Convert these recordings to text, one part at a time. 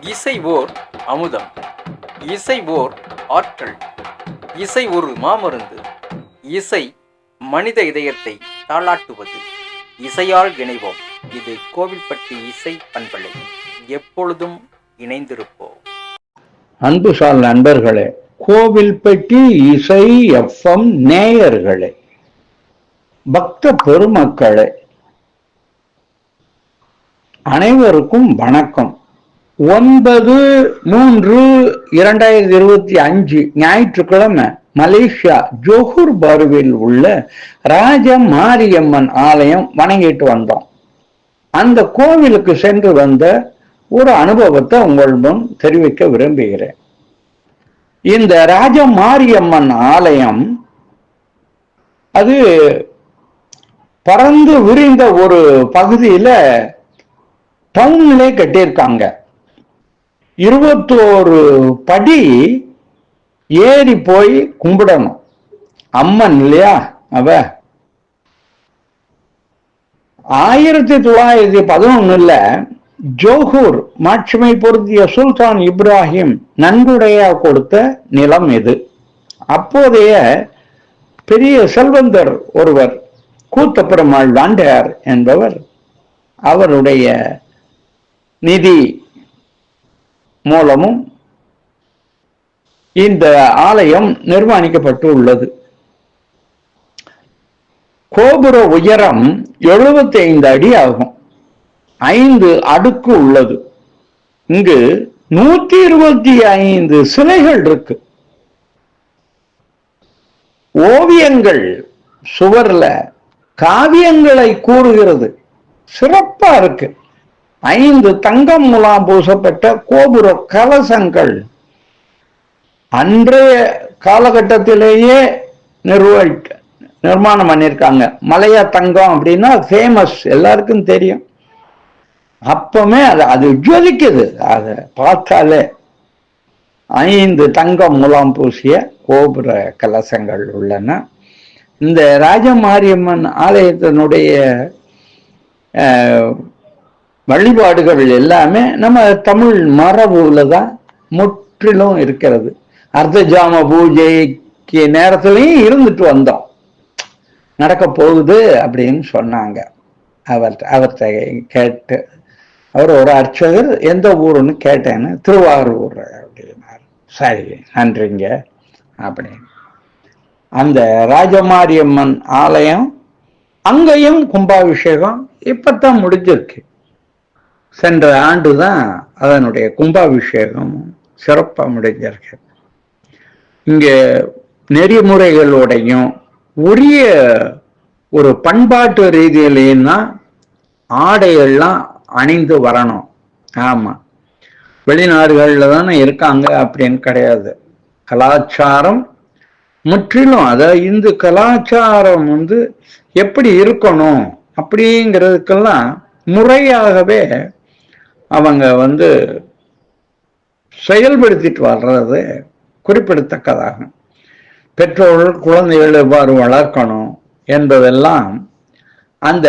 இசை ஓர் அமுதம். இசை ஓர் ஆற்றல். இசை ஒரு மாமருந்து. இசை மனித இதயத்தை தாளாட்டுவது. இசையால் இணைவோம். இது கோவில்பட்டி இசை பண்பலை. எப்பொழுதும் இணைந்திருப்போம். அன்புசால் நண்பர்களே கோவில்பட்டி இசை எஃப்எம் நேயர்களே பக்த பெருமக்களே அனைவருக்கும் வணக்கம். ஒன்பது மூன்று இரண்டாயிரத்தி இருபத்தி அஞ்சு ஞாயிற்றுக்கிழமை மலேசியா ஜோஹூர் பருவில் உள்ள ராஜ மாரியம்மன் ஆலயம் வணங்கிட்டு வந்தோம். அந்த கோவிலுக்கு சென்று வந்த ஒரு அனுபவத்தை உங்கள் முன் தெரிவிக்க விரும்புகிறேன். இந்த ராஜ மாரியம்மன் ஆலயம் அது பறந்து விரிந்த ஒரு பகுதியில டவுன்லே கட்டியிருக்காங்க. இருபத்தோரு படி ஏறி போய் கும்பிடணும். அம்மன் இல்லையா அவ? ஆயிரத்தி தொள்ளாயிரத்தி பதினொன்னுல ஜோஹூர் மாட்சிமை பொருத்திய சுல்தான் இப்ராஹிம் நன்கொடையா கொடுத்த நிலம் இது. அப்போதைய பெரிய செல்வந்தர் ஒருவர் கூத்தப்பெருமாள் வாண்டையார் என்பவர் அவருடைய நிதி மூலமும் இந்த ஆலயம் நிர்மாணிக்கப்பட்டு உள்ளது கோபுர உயரம் 75 அடி ஆகும். ஐந்து அடுக்கு உள்ளது. இங்கு நூத்தி இருபத்தி ஐந்து சிலைகள் இருக்கு. ஓவியங்கள் சுவர்ல காவியங்களை கூறுகிறது. சிறப்பா இருக்கு. ஐந்து தங்கம் முலாம் பூசப்பட்ட கோபுர கலசங்கள். அன்றைய காலகட்டத்திலேயே நிர்வகி நிர்மாணம் பண்ணியிருக்காங்க. மலையா தங்கம் அப்படின்னா ஃபேமஸ் எல்லாருக்கும் தெரியும். அப்பமே அது அது ஜொலிக்குது. அதை பார்த்தாலே ஐந்து தங்கம் முலாம் பூசிய கோபுர கலசங்கள் உள்ளன. இந்த ராஜமாரியம்மன் ஆலயத்தினுடைய வழிபாடுகள் எல்லாமே நம்ம தமிழ் மரபுல தான் முற்றிலும் இருக்கிறது. அர்த்தஜாம பூஜைக்கு நேரத்திலையும் இருந்துட்டு வந்தோம். நடக்க போகுது அப்படின்னு சொன்னாங்க. அவர் அவர்கிட்ட கேட்டு அவர் ஒரு அர்ச்சகர் எந்த ஊருன்னு கேட்டேன்னு திருவாரூர் அப்படின்னார். சரி நன்றிங்க அப்படின்னு. அந்த ராஜமாரியம்மன் ஆலயம் அங்கேயும் கும்பாபிஷேகம் இப்பத்தான் முடிஞ்சிருக்கு. சென்ற ஆண்டு தான் அதனுடைய கும்பாபிஷேகம் சிறப்பாக முடிஞ்சிருக்கு. இங்கே நெறிமுறைகளோடையும் உரிய ஒரு பண்பாட்டு ரீதியிலையும் தான் ஆடைகள்லாம் அணிந்து வரணும். ஆமாம் வெளிநாடுகளில் தானே இருக்காங்க அப்படின்னு கிடையாது. கலாச்சாரம் முற்றிலும் அதாவது இந்து கலாச்சாரம் வந்து எப்படி இருக்கணும் அப்படிங்கிறதுக்கெல்லாம் முறையாகவே அவங்க வந்து செயல்படுத்திட்டு வர்றது குறிப்பிடத்தக்கதாகும். பெற்றோர்கள் குழந்தைகள் எவ்வாறு வளர்க்கணும் என்பதெல்லாம் அந்த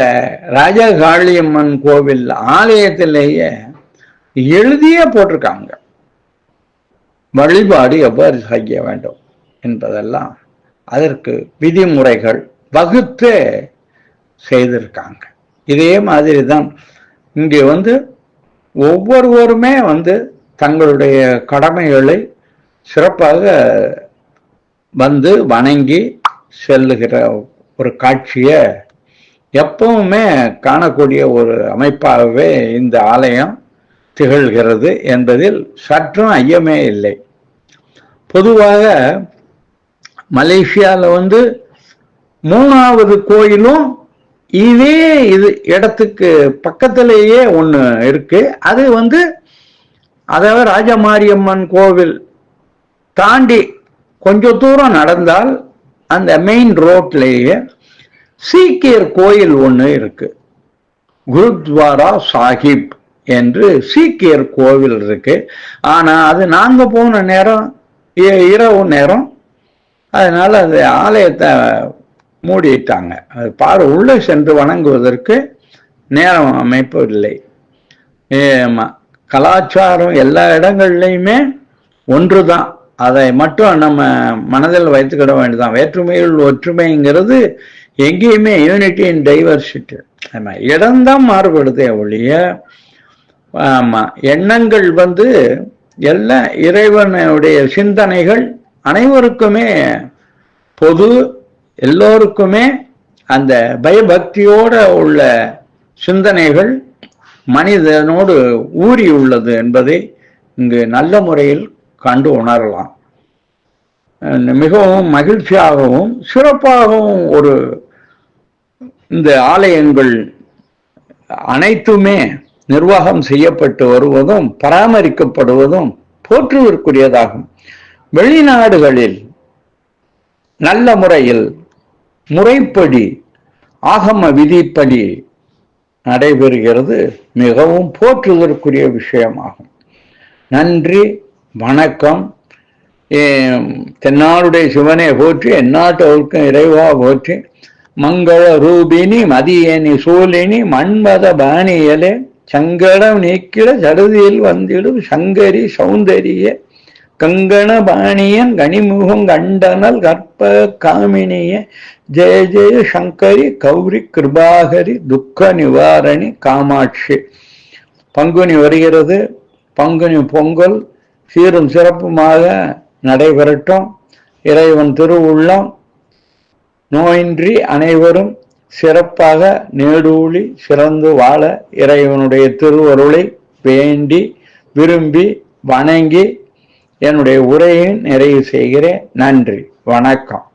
ராஜகாளியம்மன் கோவில் ஆலயத்திலேயே எழுதியே போட்டிருக்காங்க. வழிபாடு எவ்வாறு செய்ய வேண்டும் என்பதெல்லாம் அதற்கு விதிமுறைகள் வகுத்து செய்திருக்காங்க. இதே மாதிரி தான் இங்கே வந்து ஒவ்வொருவருமே வந்து தங்களுடைய கடமைகளை சிறப்பாக வந்து வணங்கி செல்லுகிற ஒரு காட்சியை எப்பவுமே காணக்கூடிய ஒரு அமைப்பாகவே இந்த ஆலயம் திகழ்கிறது என்பதில் சற்றும் ஐயமே இல்லை. பொதுவாக மலேசியாவில் வந்து மூணாவது கோயிலும் இதே இது இடத்துக்கு பக்கத்திலேயே ஒன்று இருக்கு. அது வந்து அதாவது ராஜமாரியம்மன் கோவில் தாண்டி கொஞ்ச தூரம் நடந்தால் அந்த மெயின் ரோட்லேயே சீக்கியர் கோயில் ஒன்று இருக்கு. குருத்வாரா சாஹிப் என்று சீக்கியர் கோவில் இருக்கு. ஆனால் அது நாங்கள் போன நேரம் இ- இரவு நேரம். அதனால அது ஆலயத்தை மூடிட்டாங்க. அது பாரு உள்ளே சென்று வணங்குவதற்கு நேரம் அமைப்பு இல்லை கலாச்சாரம் எல்லா இடங்கள்லையுமே ஒன்று தான் அதை மட்டும் நம்ம மனதில் வைத்துக்கிட வேண்டியதான் வேற்றுமையில் ஒற்றுமைங்கிறது எங்கேயுமே யூனிட்டி இன் டைவர்சிட்டி ஆமாம் இடம்தான் மாறுபடுதே ஒழிய ஆமாம் எண்ணங்கள் வந்து எல்லாம் இறைவனுடைய சிந்தனைகள் அனைவருக்குமே பொது எல்லோருக்குமே அந்த பயபக்தியோட உள்ள சிந்தனைகள் மனிதனோடு ஊறி உள்ளது என்பதை இங்கு நல்ல முறையில் கண்டு உணரலாம். மிகவும் மகிழ்ச்சியாகவும் சிறப்பாகவும் ஒரு இந்த ஆலயங்கள் அனைத்துமே நிர்வாகம் செய்யப்பட்டு வருவதும் பராமரிக்கப்படுவதும் போற்றுவதற்குரியதாகும் வெளிநாடுகளில் நல்ல முறையில் முறைப்படி ஆகம விதிப்படி நடைபெறுகிறது மிகவும் போற்றுதற்குரிய விஷயமாகும். நன்றி வணக்கம். தென்னாளுடைய தென்னாடுடைய சிவனை போற்றி எந்நாட்டவர்க்கும் இறைவா போற்றி மங்கள ரூபினி மதியனி சூலினி மண்மத பாணியலே சங்கடம் நீக்கிட சடுதியில் வந்திடும் சங்கரி சௌந்தரிய கங்கண பாணியன் கனிமுகம் கண்டனல் கற்ப காமினிய. ஜெய ஜெய சங்கரி கௌரி கிருபாகரி துக்க நிவாரணி காமாட்சி. பங்குனி வருகிறது. பங்குனி பொங்கல் சீரும் சிறப்புமாக நடைபெறட்டும். இறைவன் திருவுள்ளம். நோயின்றி அனைவரும் சிறப்பாக நேடூழி சிறந்து வாழ இறைவனுடைய திருவருளை வேண்டி விரும்பி வணங்கி என்னுடைய உரையை நிறைவு செய்கிறேன். நன்றி. வணக்கம்.